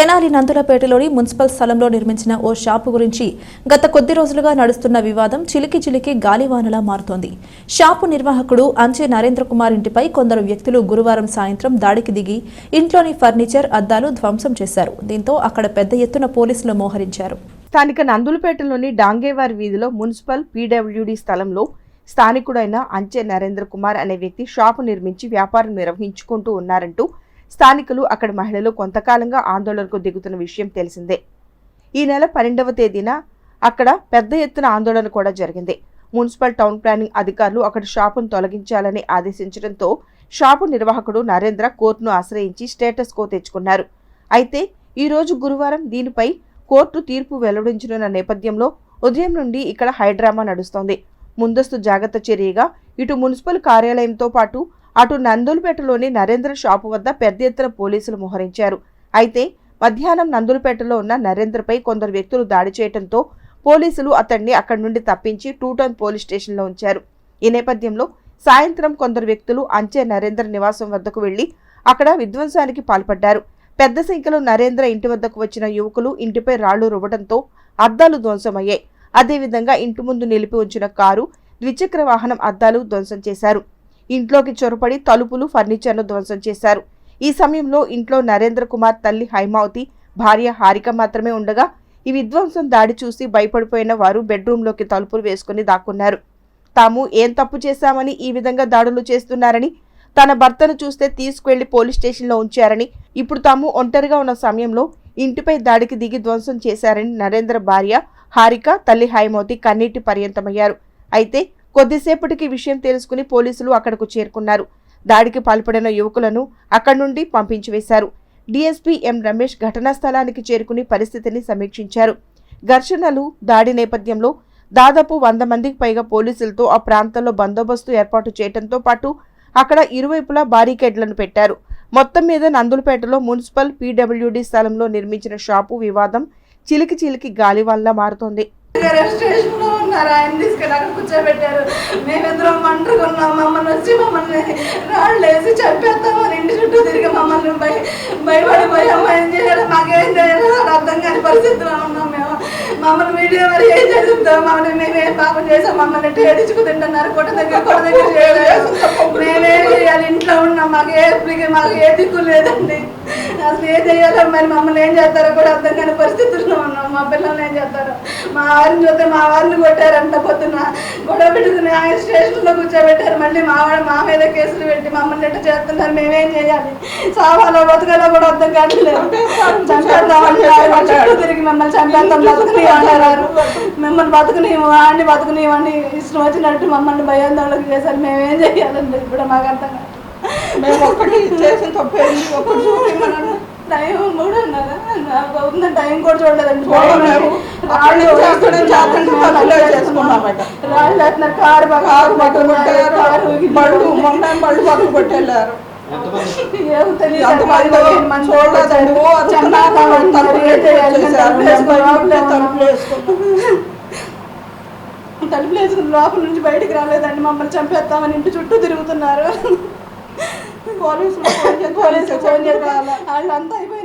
Tenali నందులపేటలోని municipal స్థలంలో నిర్మించిన ఓ shop గురించి గత కొద్ది రోజులుగా నడుస్తున్న వివాదం చిలికి చిలికి గాలివానలా మారుతోంది. షాపు నిర్వాహకుడు అంచే నరేంద్ర కుమార్ ఇంటిపై కొందరు వ్యక్తులు గురువారం సాయంత్రం దాడికి దిగి ఇంట్లోని ఫర్నిచర్ అద్దాలు ధ్వంసం చేశారు. దీంతో అక్కడ పెద్ద ఎత్తున పోలీసులు మోహరించారు. స్థానిక నందులపేటలోని డాంగేవారి వీధిలో మున్సిపల్ పీడబ్ల్యూడి స్థలంలో స్థానికుడైన అంచె నరేంద్ర కుమార్ అనే వ్యక్తి షాపు నిర్మించి వ్యాపారం నిర్వహించుకుంటూ ఉన్నారంటూ స్థానికులు అక్కడ మహిళలు కొంతకాలంగా ఆందోళనకు దిగుతున్న విషయం తెలిసిందే. ఈ నెల పన్నెండవ తేదీన అక్కడ పెద్ద ఎత్తున ఆందోళన కూడా జరిగింది. మున్సిపల్ టౌన్ ప్లానింగ్ అధికారులు అక్కడ షాపును తొలగించాలని ఆదేశించడంతో షాపు నిర్వాహకుడు నరేంద్ర కోర్టును ఆశ్రయించి స్టేటస్ కో తెచ్చుకున్నారు. అయితే ఈరోజు గురువారం దీనిపై కోర్టు తీర్పు వెల్లడించనున్న నేపథ్యంలో ఉదయం నుండి ఇక్కడ హైడ్రామా నడుస్తోంది. ముందస్తు జాగ్రత్త చర్యగా ఇటు మున్సిపల్ కార్యాలయంతో పాటు అటు నందులపేటలోని నరేంద్ర షాపు వద్ద పెద్ద ఎత్తున పోలీసులు మోహరించారు. అయితే మధ్యాహ్నం నందులపేటలో ఉన్న నరేంద్రపై కొందరు వ్యక్తులు దాడి చేయడంతో పోలీసులు అతన్ని అక్కడి నుండి తప్పించి టూటౌన్ పోలీస్ స్టేషన్లో ఉంచారు. ఈ నేపథ్యంలో సాయంత్రం కొందరు వ్యక్తులు అంచే నరేంద్ర నివాసం వద్దకు వెళ్ళి అక్కడ విధ్వంసానికి పాల్పడ్డారు. పెద్ద సంఖ్యలో నరేంద్ర ఇంటి వద్దకు వచ్చిన యువకులు ఇంటిపై రాళ్ళు రువ్వడంతో అద్దాలు ధ్వంసమయ్యాయి. అదేవిధంగా ఇంటి ముందు నిలిపి ఉంచిన కారు ద్విచక్ర వాహనం అద్దాలు ధ్వంసం చేశారు. ఇంట్లోకి చొరపడి తలుపులు ఫర్నిచర్ను ధ్వంసం చేశారు. ఈ సమయంలో ఇంట్లో నరేంద్ర కుమార్ తల్లి హైమావతి భార్య హారిక మాత్రమే ఉండగా ఈ విధ్వంసం దాడి చూసి భయపడిపోయిన వారు బెడ్రూమ్లోకి తలుపులు వేసుకుని దాక్కున్నారు. తాము ఏం తప్పు చేశామని ఈ విధంగా దాడులు చేస్తున్నారని తన భర్తను చూస్తే తీసుకువెళ్ళి పోలీస్ స్టేషన్లో ఉంచారని ఇప్పుడు తాము ఒంటరిగా ఉన్న సమయంలో ఇంటిపై దాడికి దిగి ధ్వంసం చేశారని నరేంద్ర భార్య హారిక తల్లి హైమోతి కన్నీటి పర్యంతమయ్యారు. అయితే కొద్దిసేపటికి విషయం తెలుసుకుని పోలీసులు అక్కడకు చేరుకున్నారు. దాడికి పాల్పడిన యువకులను అక్కడి నుండి పంపించివేశారు. డీఎస్పీ ఎం రమేష్ ఘటనా స్థలానికి చేరుకుని పరిస్థితిని సమీక్షించారు. ఘర్షణలు దాడి నేపథ్యంలో దాదాపు వంద మందికి పైగా పోలీసులతో ఆ ప్రాంతంలో బందోబస్తు ఏర్పాటు చేయడంతో పాటు అక్కడ ఇరువైపులా బారికేడ్లను పెట్టారు. మొత్తం మీద నందులపేటలో మున్సిపల్ పీడబ్ల్యూడి స్థలంలో నిర్మించిన షాపు వివాదం చిలికి చిలికి గాలి వల్ల మారుతోంది. స్టేషన్లో ఉన్నారు. ఆయన తీసుకెళ్ళి అక్కడ కూర్చోబెట్టారు. మేమిద్దరం మంటగా ఉన్నాం. మమ్మల్ని వచ్చి మమ్మల్ని రాళ్ళు వేసి చంపేస్తామని ఇంటి చుట్టూ తిరిగి మమ్మల్ని భయ భయపడి భయం ఏం చేయాలి మాకేం చేయాలి అని అర్థం కాని పరిస్థితిలో ఉన్నాం మేము. మమ్మల్ని వీడియో మరి ఏం చేస్తుందో మమ్మల్ని మేమేం పాపం చేసాం. మమ్మల్ని టేడించుకు తింటున్నారు. కొట్ట దగ్గర కొట్ట దగ్గర చేయలేదు. మేమేం చేయాలి? ఇంట్లో ఉన్నాం. మాకు ఏ మాకు ఏ దిక్కు లేదండి. అసలు ఏం చేయాలో మరి మమ్మల్ని ఏం చేస్తారో కూడా అర్థం కాని పరిస్థితుల్లో ఉన్నాం. మా పిల్లల్ని ఏం చేస్తారో? మా వారిని చూస్తే మా వారిని కొట్టారంట పొద్దున్న. గొడవ పెట్టుకుని ఆయన స్టేషన్లో కూర్చోబెట్టారు. మళ్ళీ మా వాడు మా మీద కేసులు పెట్టి మమ్మల్ని ఎట్ట చేస్తున్నారు? మేమేం చేయాలి? సావాలో బతకాలో కూడా అర్థం కావట్లేదు. చంపేద్దామని తిరిగి మమ్మల్ని చంపేద్దాం బతుకుని అంటారు. మిమ్మల్ని బతుకుని వాడిని బతుకునివ్వండి ఇష్టం వచ్చినట్టు మమ్మల్ని భయాందోళనకు చేశారు. మేమేం చేయాలండి? ఇప్పుడు మాకు అర్థం కాదు. మేము ఒక్కటి చేసిన తప్పేంది ఒక్కటి చూపించమన్నాను టైం కూడా ఉన్న టైం కూడా చూడలేదండి. రాళ్ళు పనులే చేసుకున్నామట. రాళ్ళు వేస్తున్నారు కారు కొట్టారు బళ్ళు మొన్న బళ్ళు కొట్టేళ్ళారు. తలుపులు వేసుకుని లోపల నుంచి బయటికి రాలేదండి. మమ్మల్ని చంపేస్తామని ఇంటి చుట్టూ తిరుగుతున్నారు. రాలా. వాళ్ళంతా అయిపోయి